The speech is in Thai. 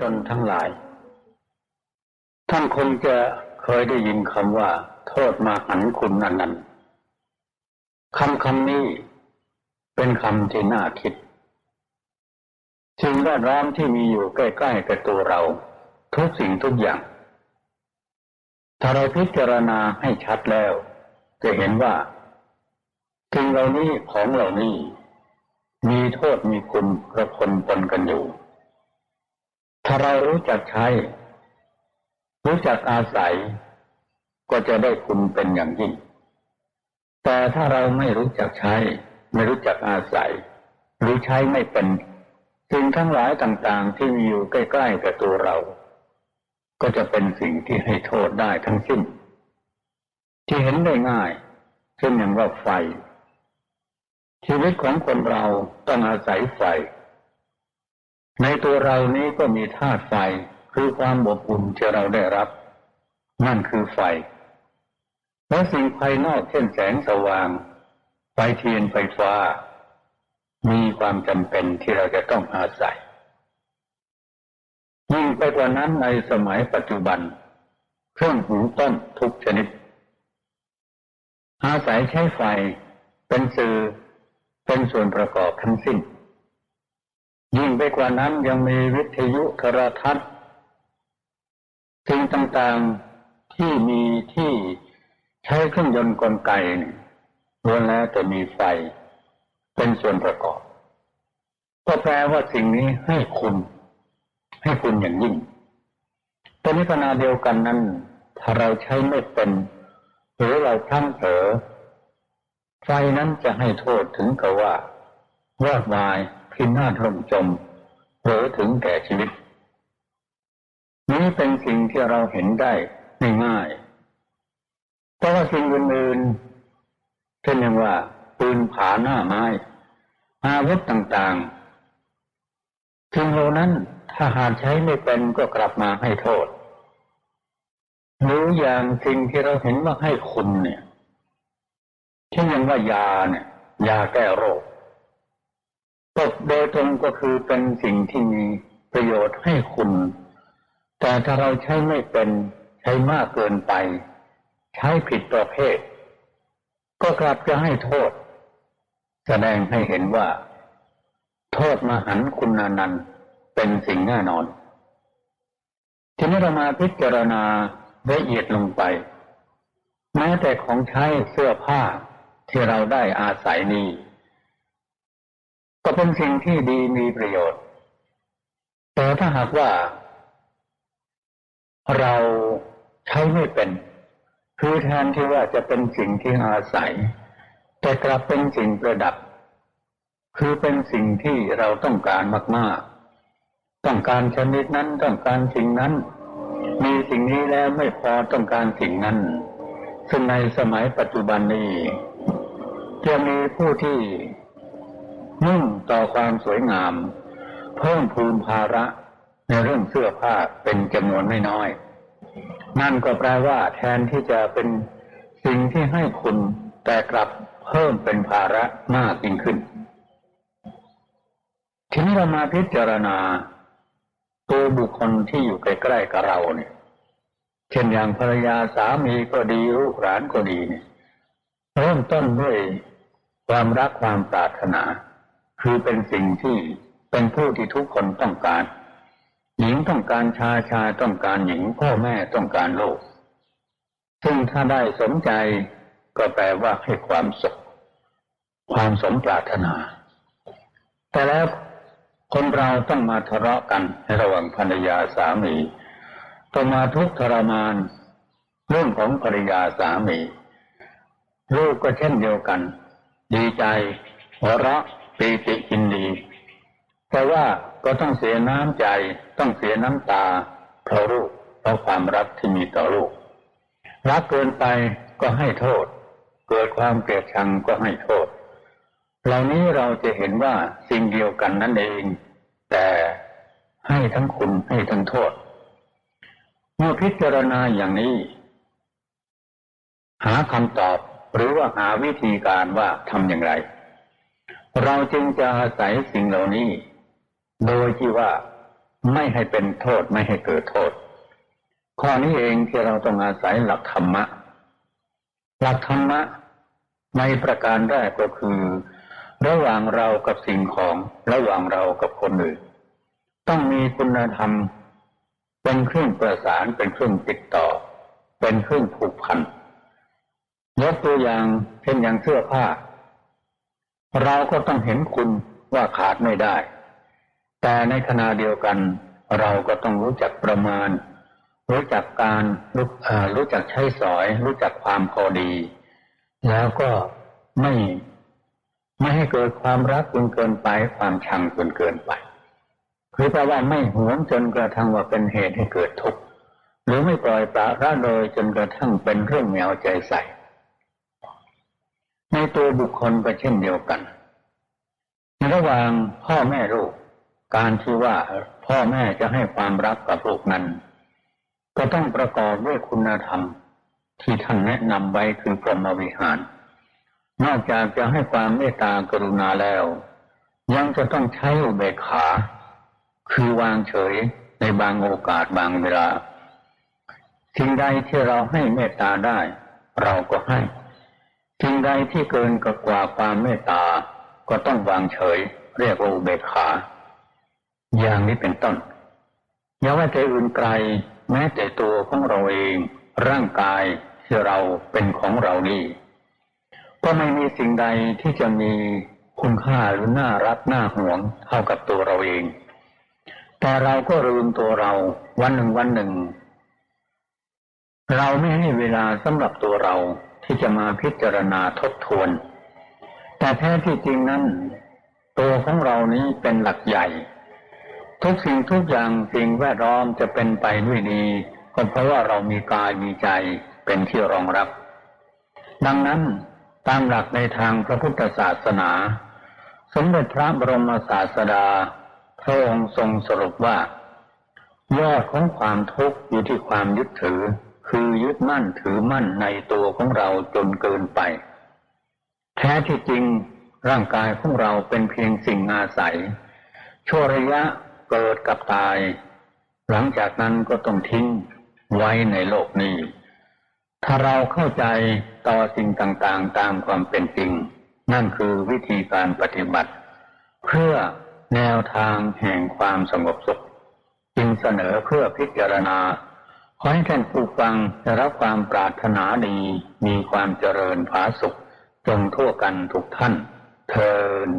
ชนทั้งหลาย ท่านคงจะเคยได้ยินคำว่า โทษมาหันคุณนันนั้นคำคำนี้เป็นคำที่น่าคิดสิ่งแวดล้อมที่มีอยู่ใกล้ๆกับตัวเรา ทุกสิ่งทุกอย่าง ถ้าเราพิจารณาให้ชัดแล้ว จะเห็นว่าสิ่งเหล่านี้ของเหล่านี้ มีโทษมีคุณกระพนปนกันอยู่ ถ้าเรารู้จักใช้ รู้จักอาศัย ก็จะได้คุณเป็นอย่างยิ่ง แต่ถ้าเราไม่รู้จักใช้ ไม่รู้จักอาศัย หรือใช้ไม่เป็นสิ่งทั้งหลายต่างๆ ที่มีอยู่ใกล้ๆกับตัวเรา ก็จะเป็นสิ่งที่ให้โทษได้ทั้งสิ้น ที่เห็นได้ง่ายเช่นอย่างว่าไฟ ชีวิตของคนเราต้องอาศัยไฟ ในตัวเรานี้ก็มีธาตุไฟคือความอบอุ่นที่เราได้รับ นั่นคือไฟ และสิ่งภายนอกเช่นแสงสว่าง ไฟเทียนไฟฟ้า มีความจำเป็นที่เราจะต้องอาศัยยิ่งไปกว่านั้นในสมัยปัจจุบัน เครื่องหูต้นทุกชนิด อาศัยใช้ไฟเป็นสื่อเป็นส่วนประกอบทั้งสิ้น ยิ่งไปกว่านั้นยังมีวิทยุโทรทัศน์สิ่งต่างๆที่มีที่ใช้เครื่องยนต์กลไกนี่ล้วนแล้วแต่มีไฟ เป็นส่วนประกอบ ก็แปลว่าสิ่งนี้ให้คุณ ให้คุณอย่างยิ่งแต่ในขณะเดียวกันนั้น ถ้าเราใช้ไม่เป็น หรือเราพลั้งเผลอไฟนั้นจะให้โทษถึงกับว่าวอดวาย พินาศล่มจมหรือถึงแก่ชีวิต นี้เป็นสิ่งที่เราเห็นได้ง่ายๆเพราะว่าสิ่งอื่นๆเช่นอย่างว่าปืนผาหน้าไม้อาวุธต่างๆสิ่งเหล่านั้นถ้าหากใช้ไม่เป็นก็กลับมาให้โทษหรืออย่างสิ่งที่เราเห็นว่าให้คุณเนี่ยเช่นอย่างว่ายาเนี่ยยาแก้โรค กโดยตรงก็คือเป็นสิ่งที่มีประโยชน์ให้คุณ แต่ถ้าเราใช้ไม่เป็นใช้มากเกินไป ใช้ผิดประเภท ก็กลับจะให้โทษ แสดงให้เห็นว่า โทษมหันคุณนานันเป็นสิ่งแน่นอน ทีนี้เรามาพิจารณาละเอียดลงไป แม้แต่ของใช้เสื้อผ้าที่เราได้อาศัยนี้ ก็เป็นสิ่งที่ดีมีประโยชน์ แต่ถ้าหากว่า เราใช้ไม่เป็น คือแทนที่ว่าจะเป็นสิ่งที่อาศัย แต่กลับเป็นสิ่งประดับ คือเป็นสิ่งที่เราต้องการมาก ๆ ต้องการชนิดนั้นต้องการสิ่งนั้น มีสิ่งนี้แล้วไม่พอต้องการสิ่งนั้น ซึ่งในสมัยปัจจุบันนี้จะมีผู้ที่ มุ่งต่อความสวยงาม เพิ่มพูนภาระในเรื่องเสื้อผ้าเป็นจำนวนไม่น้อย นั่นก็แปลว่าแทนที่จะเป็นสิ่งที่ให้คุณแต่กลับเพิ่มเป็นภาระมากยิ่งขึ้น ทีนี้เรามาพิจารณา ตัวบุคคลที่อยู่ใกล้ๆกับเราเนี่ย เช่นอย่างภรรยาสามีก็ดีลูกหลานก็ดีเนี่ยเริ่มต้นด้วยความรักความปรารถนา คือเป็นสิ่งที่เป็นผู้ที่ทุกคนต้องการ หญิงต้องการชายชายต้องการหญิงพ่อแม่ต้องการลูก ซึ่งถ้าได้สมใจก็แปลว่าให้ความสุขความสมปรารถนา แต่แล้วคนเราต้องมาทะเลาะกันในระหว่างภรรยาสามีต้องมาทุกข์ทรมาน เรื่องของภรรยาสามี ลูกก็เช่นเดียวกัน ดีใจหัวเราะ ปีติยินดีแต่ว่าก็ต้องเสียน้ำใจ ต้องเสียน้ำตาเพราะลูกเพราะความรักที่มีต่อลูก รักเกินไปก็ให้โทษ เกิดความเกลียดชังก็ให้โทษ เหล่านี้เราจะเห็นว่าสิ่งเดียวกันนั่นเอง แต่ให้ทั้งคุณให้ทั้งโทษ เมื่อพิจารณาอย่างนี้ หาคำตอบหรือว่าหาวิธีการว่าทำอย่างไร เราจึงจะอาศัยสิ่งเหล่านี้ โดยที่ว่าไม่ให้เป็นโทษไม่ให้เกิดโทษ ข้อนี้เองที่เราต้องอาศัยหลักธรรมะ หลักธรรมะในประการแรกก็คือ ระหว่างเรากับสิ่งของระหว่างเรากับคนอื่น ต้องมีคุณธรรม เป็นเครื่องประสานเป็นเครื่องติดต่อ เป็นเครื่องผูกพันยกตัวอย่างเช่นอย่างเสื้อผ้า เราก็ต้องเห็นคุณว่าขาดไม่ได้ แต่ในขณะเดียวกัน เราก็ต้องรู้จักประมาณ รู้จักการรู้เอ่อรู้จักใช้สอย รู้จักความพอดี แล้วก็ไม่ไม่ให้เกิดความรักจนเกินไป ความชังจนเกินไป คือแปลว่าไม่หวงจนกระทั่งว่าเป็นเหตุให้เกิดทุกข์หรือไม่ปล่อยปละละเลยจนกระทั่งเป็นเรื่องแมวใจใส่ ในตัวบุคคลก็เช่นเดียวกัน ในระหว่างพ่อแม่ลูก การที่ว่าพ่อแม่จะให้ความรักกับลูกนั้น ก็ต้องประกอบด้วยคุณธรรม ที่ท่านแนะนำไว้คือพรหมวิหาร นอกจากจะให้ความเมตตากรุณาแล้ว ยังจะต้องใช้อุเบกขา คือวางเฉยในบางโอกาสบางเวลาสิ่งใดที่เราให้เมตตาได้ เราก็ให้ สิ่งใดที่เกินกว่าความเมตตา ก็ต้องวางเฉย เรียกว่าอุเบกขา อย่างนี้เป็นต้นอย่าว่าแต่อื่นไกล แม้แต่ตัวของเราเอง ร่างกายที่เราเป็นของเรานี่ก็ไม่มีสิ่งใดที่จะมีคุณค่าหรือน่ารักน่าห่วงเท่ากับตัวเราเอง แต่เราก็ลืมตัวเรา วันหนึ่งวันหนึ่ง เราไม่ให้เวลาสำหรับตัวเรา ที่จะมาพิจารณาทบทวน แต่แท้ที่จริงนั้น ตัวของเรานี้เป็นหลักใหญ่ ทุกสิ่งทุกอย่างสิ่งแวดล้อมจะเป็นไปด้วยดี ก็เพราะว่าเรามีกายมีใจเป็นที่รองรับ ดังนั้นตามหลักในทางพระพุทธศาสนา สมเด็จพระบรมศาสดาพระองค์ทรงสรุปว่า ยอดของความทุกข์อยู่ที่ความยึดถือ คือยึดมั่นถือมั่นในตัวของเราจนเกินไป แท้ที่จริงร่างกายของเราเป็นเพียงสิ่งอาศัย ชั่วระยะเกิดกับตาย หลังจากนั้นก็ต้องทิ้งไว้ในโลกนี้ ถ้าเราเข้าใจต่อสิ่งต่างๆ ตามความเป็นจริง นั่นคือวิธีการปฏิบัติ เพื่อแนวทางแห่งความสงบสุข จึงเสนอเพื่อพิจารณา ขอให้ท่านผู้ฟังได้รับความปรารถนาดี มีความเจริญผาสุขจงทั่วกันทุกท่านเทิน